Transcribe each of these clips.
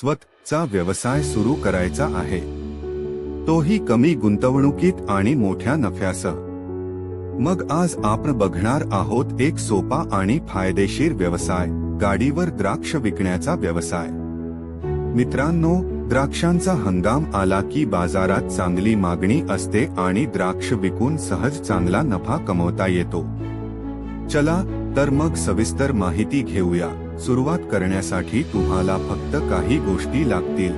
स्वतःचा व्यवसाय सुरू करायचा आहे. तोही कमी गुंतवणुकीत आणि मोठ्या नफ्यासह. मग आज आपण बघणार आहोत एक सोपा आणि फायदेशीर व्यवसाय गाडीवर द्राक्ष विकण्याचा व्यवसाय. मित्रांनो द्राक्षांचा हंगाम आला की बाजारात चांगली मागणी असते आणि द्राक्ष विकून सहज चांगला नफा कमवता येतो. चला तर मग सविस्तर माहिती घेऊया. सुरुवात करण्यासाठी तुम्हाला फक्त काही गोष्टी लागतील.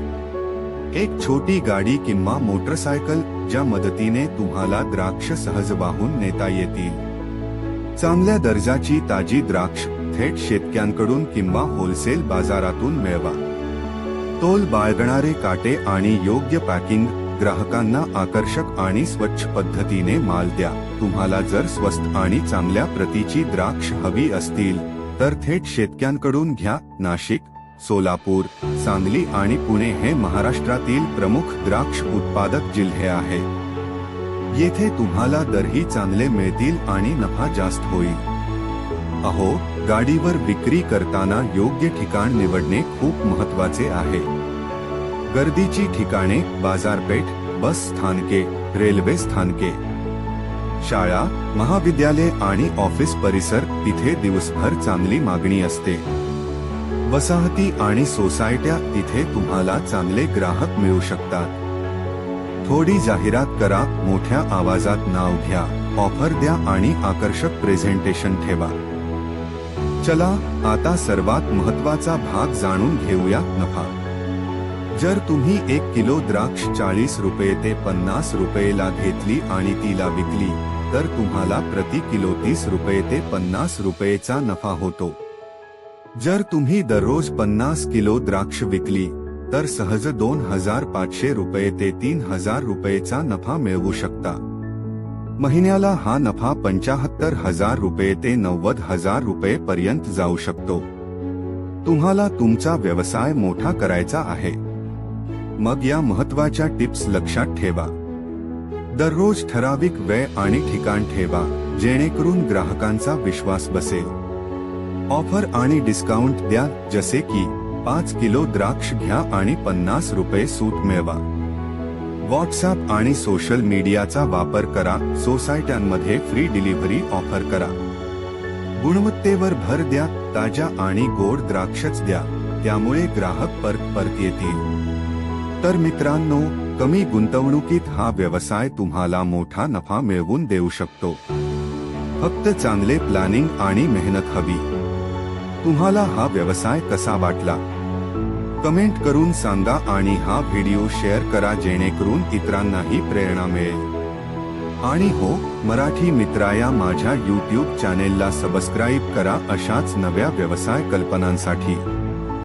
एक छोटी गाडी किंवा मोटरसायकल ज्या मदतीने तुम्हाला द्राक्ष सहज वाहून नेता येतील. चांगल्या दर्जाची ताजी द्राक्ष थेट शेतक्यांकडून किंवा होलसेल बाजारातून मिळवा. तोल बाळगणारे काटे आणि योग्य पॅकिंग ग्राहकांना आकर्षक आणि स्वच्छ पद्धतीने माल द्या. तुम्हाला जर स्वस्त आणि चांगल्या प्रतीची द्राक्ष हवी असतील तर थेट शेतक्यांकडून घ्या नाशिक सोलापूर सांगली आणि पुणे हे महाराष्ट्रातील प्रमुख द्राक्ष उत्पादक जिल्हे आहे. येथे तुम्हाला दरही चांगले मिळतील आणि नफा जास्त होईल. अहो गाडीवर विक्री करताना योग्य ठिकाण निवडणे खूप महत्त्वाचे आहे. गर्दीची ठिकाणे बाजारपेठ बस स्थानके रेल्वे स्थानके शाळा महाविद्यालय आणि ऑफिस परिसर तिथे दिवसभर चांगली मागणी असते. वसाहती आणि सोसायट्या तिथे तुम्हाला चांगले ग्राहक मिळू शकतात. थोडी जाहिरात करा मोठ्या आवाजात नाव घ्या ऑफर द्या आणि आकर्षक प्रेझेंटेशन ठेवा. चला आता सर्वात महत्त्वाचा भाग जाणून घेऊया नफा. जर तुम्ही एक किलो द्राक्ष चाळीस रुपये ते पन्नास रुपयेला घेतली आणि तिला विकली तर तुम्हाला प्रति किलो तीस रुपये ते पन्नास रुपयेचा नफा होतो. जर तुम्ही दररोज पन्नास किलो द्राक्ष विकली तर सहज दोन हजार पाचशे रुपये ते तीन हजार रुपयेचा नफा मिळवू शकता. महिन्याला हा नफा पंचाहत्तर हजार रुपये ते नव्वद हजार रुपये पर्यंत जाऊ शकतो. तुम्हाला तुमचा व्यवसाय मोठा करायचा आहे. मग या महत्त्वाच्या टिप्स लक्षात ठेवा. दररोज ठराविक वेळ आणि ठिकाण ठेवा जेणेकरून ग्राहकांचा विश्वास बसेल. ऑफर आणि डिस्काउंट द्या जसे की पाच किलो द्राक्ष घ्या आणि पन्नास रुपये सूट मिळवा. व्हॉट्सअप आणि सोशल मीडियाचा वापर करा सोसायट्यांमध्ये फ्री डिलिव्हरी ऑफर करा. गुणवत्तेवर भर द्या ताज्या आणि गोड द्राक्षच द्या त्यामुळे ग्राहक परत परत येतील. तर मित्रांनो कमी गुंतवणुकीत हा व्यवसाय तुम्हाला मोठा नफा मिळवून देऊ शकतो. फक्त चांगले प्लॅनिंग आणि मेहनत हवी. तुम्हाला हा व्यवसाय कसा वाटला? कमेंट करून सांगा आणि हा व्हिडिओ शेअर करा जेणेकरून इतरांनाही प्रेरणा मिळेल. आणि हो मराठी मित्रा या माझ्या यूट्यूब चॅनेलला सबस्क्राईब करा अशाच नव्या व्यवसाय कल्पनांसाठी.